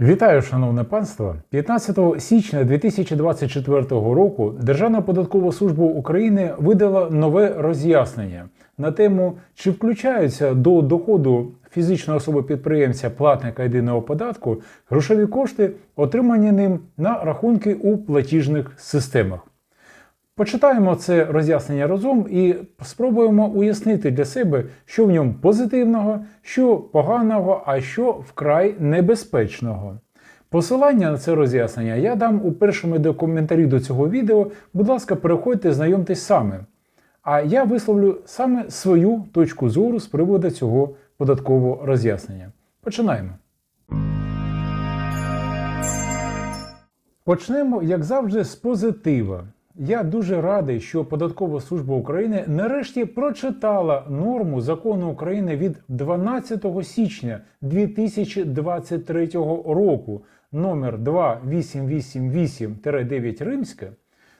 Вітаю, шановне панство! 15 січня 2024 року Державна податкова служба України видала нове роз'яснення на тему, чи включаються до доходу фізичної особи підприємця платника єдиного податку грошові кошти, отримані ним на рахунки у платіжних системах. Почитаємо це роз'яснення разом і спробуємо уяснити для себе, що в ньому позитивного, що поганого, а що вкрай небезпечного. Посилання на це роз'яснення я дам у першому документарі до цього відео. Будь ласка, переходьте, знайомтесь саме. А я висловлю саме свою точку зору з приводу цього податкового роз'яснення. Починаємо. Почнемо, як завжди, з позитива. Я дуже радий, що Податкова служба України нарешті прочитала норму закону України від 12 січня 2023 року номер 2888-9 Римське.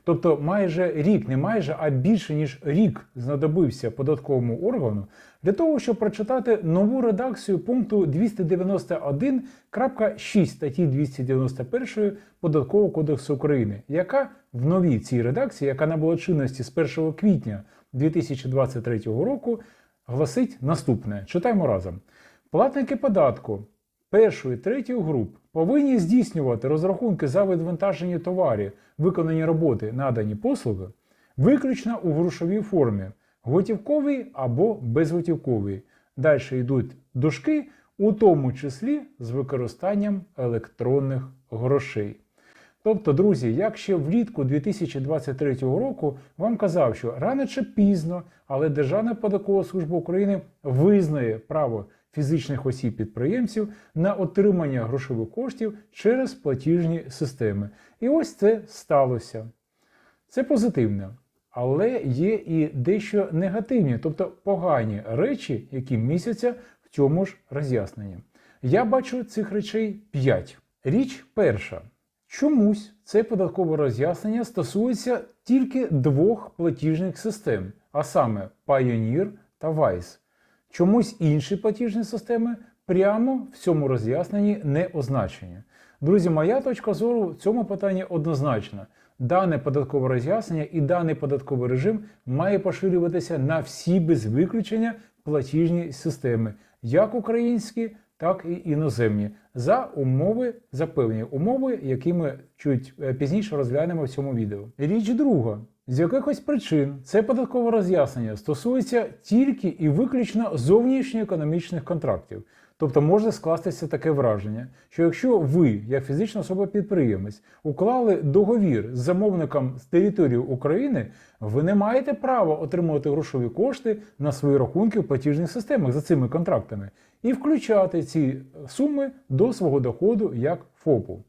Тобто майже рік, не майже, а більше ніж рік знадобився податковому органу для того, щоб прочитати нову редакцію пункту 291.6 статті 291 Податкового кодексу України, яка в новій цій редакції, яка набула чинності з 1 квітня 2023 року, гласить наступне: читаємо разом: платники податку першої третьої груп повинні здійснювати розрахунки за відвантажені товарів, виконані роботи, надані послуги, виключно у грошовій формі, готівковій або безготівковій. Далі йдуть дужки, у тому числі з використанням електронних грошей. Тобто, друзі, як ще влітку 2023 року вам казав, що рано чи пізно, але Державна податкова служба України визнає право фізичних осіб-підприємців на отримання грошових коштів через платіжні системи. І ось це сталося. Це позитивно. Але є і дещо негативні, тобто погані речі, які містяться в цьому ж роз'ясненні. Я бачу цих речей 5. Річ перша. Чомусь це податкове роз'яснення стосується тільки двох платіжних систем, а саме Pioneer та Wise. Чомусь інші платіжні системи прямо в цьому роз'ясненні не означені. Друзі, моя точка зору в цьому питанні однозначна. Дане податкове роз'яснення і даний податковий режим має поширюватися на всі без виключення платіжні системи, як українські, так і іноземні, за умови, за певні умови, які ми чуть е, пізніше розглянемо в цьому відео. Річ друга. З якихось причин це податкове роз'яснення стосується тільки і виключно зовнішньоекономічних контрактів. Тобто може скластися таке враження, що якщо ви, як фізична особа-підприємець, уклали договір з замовником з території України, ви не маєте права отримувати грошові кошти на свої рахунки в платіжних системах за цими контрактами і включати ці суми до свого доходу як ФОПу.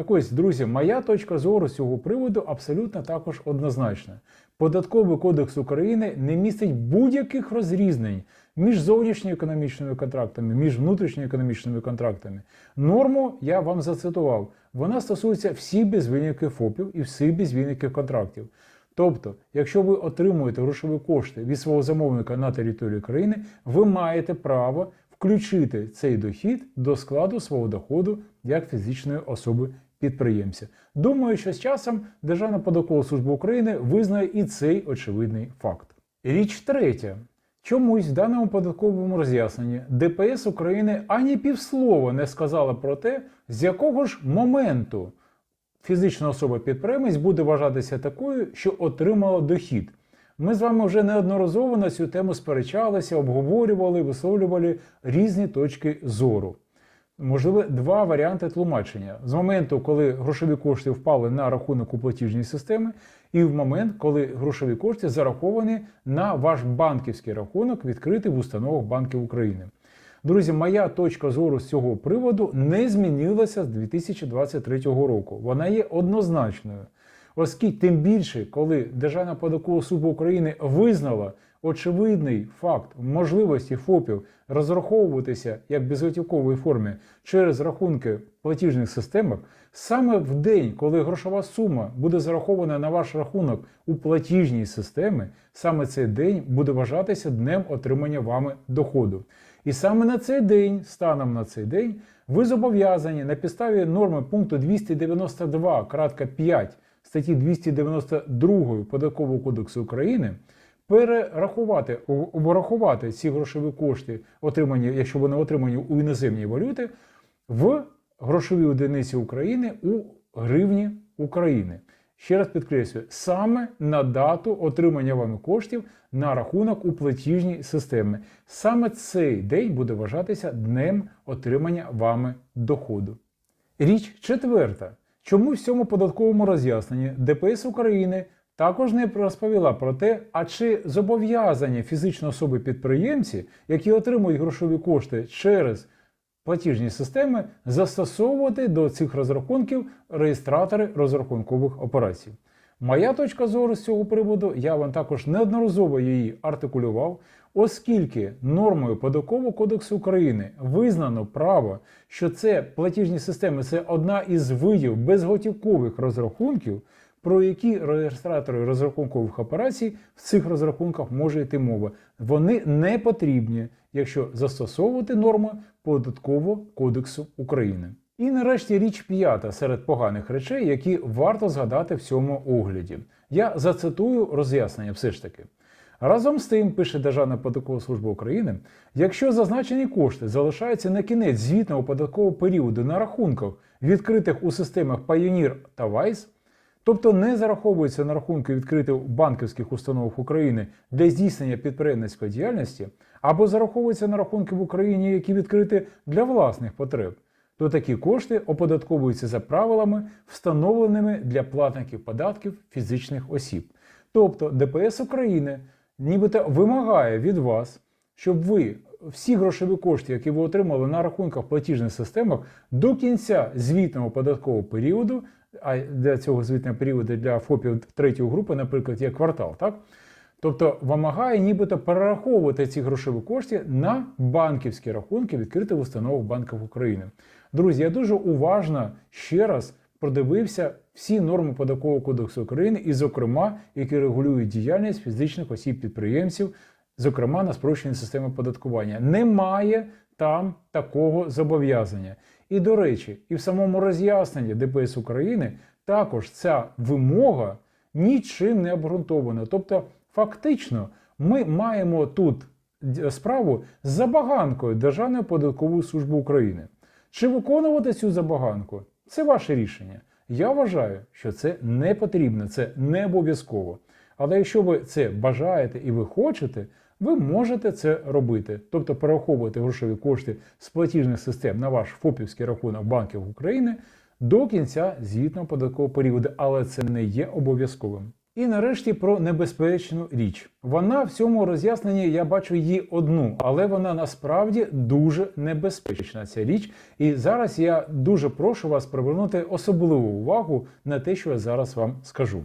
Так ось, друзі, моя точка зору з цього приводу абсолютно також однозначна. Податковий кодекс України не містить будь-яких розрізнень між зовнішньоекономічними контрактами, між внутрішньоекономічними контрактами. Норму я вам зацитував. Вона стосується всіх без винятки ФОПів і всіх без винятки контрактів. Тобто, якщо ви отримуєте грошові кошти від свого замовника на території країни, ви маєте право включити цей дохід до складу свого доходу як фізичної особи підприємця. Думаю, що з часом Державна податкова служба України визнає і цей очевидний факт. Річ третя. Чомусь в даному податковому роз'ясненні ДПС України ані півслова не сказала про те, з якого ж моменту фізична особа-підприємець буде вважатися такою, що отримала дохід. Ми з вами вже неодноразово на цю тему сперечалися, обговорювали, висловлювали різні точки зору. Можливо, два варіанти тлумачення: з моменту, коли грошові кошти впали на рахунок у платіжній системи, і в момент, коли грошові кошти зараховані на ваш банківський рахунок, відкритий в установах банків України. Друзі, моя точка зору з цього приводу не змінилася з 2023 року. Вона є однозначною. Оскільки тим більше, коли Державна податкова служба України визнала очевидний факт можливості ФОПів розраховуватися як безготівковій формі через рахунки платіжних системах, саме в день, коли грошова сума буде зарахована на ваш рахунок у платіжній системі, саме цей день буде вважатися днем отримання вами доходу. І саме на цей день, станом на цей день, ви зобов'язані на підставі норми пункту 292.5 статті 292 Податкового кодексу України перерахувати, обрахувати ці грошові кошти, отримані, якщо вони отримані у іноземній валюти, в грошовій одиниці України у гривні України. Ще раз підкреслюю, саме на дату отримання вами коштів на рахунок у платіжній системі. Саме цей день буде вважатися днем отримання вами доходу. Річ четверта. Чому в цьому податковому роз'ясненні ДПС України також не розповіла про те, а чи зобов'язані фізичні особи-підприємці, які отримують грошові кошти через платіжні системи, застосовувати до цих розрахунків реєстратори розрахункових операцій. Моя точка зору з цього приводу, я вам також неодноразово її артикулював, оскільки нормою Податкового кодексу України визнано право, що це платіжні системи це одна із видів безготівкових розрахунків, про які реєстратори розрахункових операцій в цих розрахунках може йти мова. Вони не потрібні, якщо застосовувати норми Податкового кодексу України. І нарешті річ п'ята серед поганих речей, які варто згадати в цьому огляді. Я зацитую роз'яснення все ж таки. Разом з тим, пише Державна податкова служба України, якщо зазначені кошти залишаються на кінець звітного податкового періоду на рахунках, відкритих у системах Pioneer та Vice, тобто не зараховуються на рахунки відкриті в банківських установах України для здійснення підприємницької діяльності, або зараховуються на рахунки в Україні, які відкриті для власних потреб, то такі кошти оподатковуються за правилами, встановленими для платників податків фізичних осіб. Тобто ДПС України нібито вимагає від вас, щоб ви всі грошові кошти, які ви отримали на рахунках платіжних системах, до кінця звітного податкового періоду, а для цього звітного періоду для ФОПів третьої групи, наприклад, є квартал, так? Тобто вимагає нібито перераховувати ці грошові кошти на банківські рахунки, відкриті в установах Банків України. Друзі, я дуже уважно ще раз продивився всі норми податкового кодексу України, і, зокрема, які регулюють діяльність фізичних осіб-підприємців, зокрема на спрощеній системі податкування. Немає там такого зобов'язання. І, до речі, і в самому роз'ясненні ДПС України також ця вимога нічим не обґрунтована. Тобто, фактично, ми маємо тут справу з забаганкою Державної податкової служби України. Чи виконувати цю забаганку? Це ваше рішення. Я вважаю, що це не потрібно, це не обов'язково. Але якщо ви це бажаєте і ви хочете, ви можете це робити, тобто перераховувати грошові кошти з платіжних систем на ваш ФОПівський рахунок банків України до кінця звітного податкового періоду, але це не є обов'язковим. І нарешті про небезпечну річ. Вона в цьому роз'ясненні я бачу її одну, але вона насправді дуже небезпечна. Ця річ. І зараз я дуже прошу вас привернути особливу увагу на те, що я зараз вам скажу.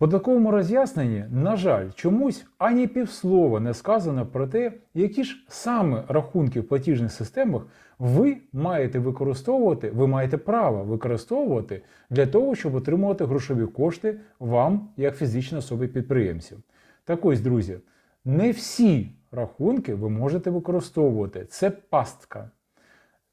Податковому роз'ясненні, на жаль, чомусь ані півслова не сказано про те, які ж саме рахунки в платіжних системах ви маєте використовувати, ви маєте право використовувати для того, щоб отримувати грошові кошти вам, як фізичні особи підприємців. Так ось, друзі, не всі рахунки ви можете використовувати. Це пастка.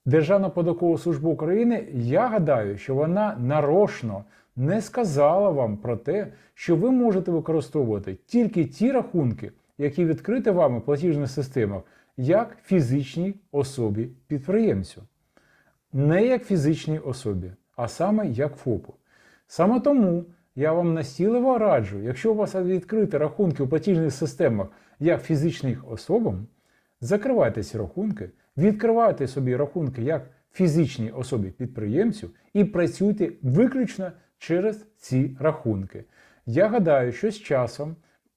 Державна податкова служба України, я гадаю, що вона нарошно не сказала вам про те, що ви можете використовувати тільки ті рахунки, які відкриті вами в платіжних системах, як фізичній особі підприємцю. Не як фізичній особі, а саме як ФОПу. Саме тому я вам настійливо раджу, якщо у вас відкриті рахунки у платіжних системах як фізичних особам, закривайте ці рахунки, відкривайте собі рахунки як фізичній особі підприємцю і працюйте виключно через ці рахунки. Я гадаю, що з часом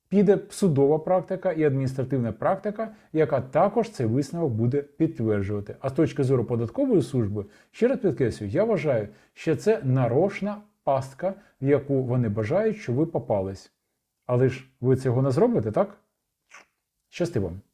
піде судова практика і адміністративна практика, яка також цей висновок буде підтверджувати. А з точки зору податкової служби, ще раз підкреслюю, я вважаю, що це нарошна пастка, в яку вони бажають, що ви попались. Але ж ви цього не зробите, так? Щасти вам!